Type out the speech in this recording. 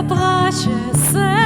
заплаче.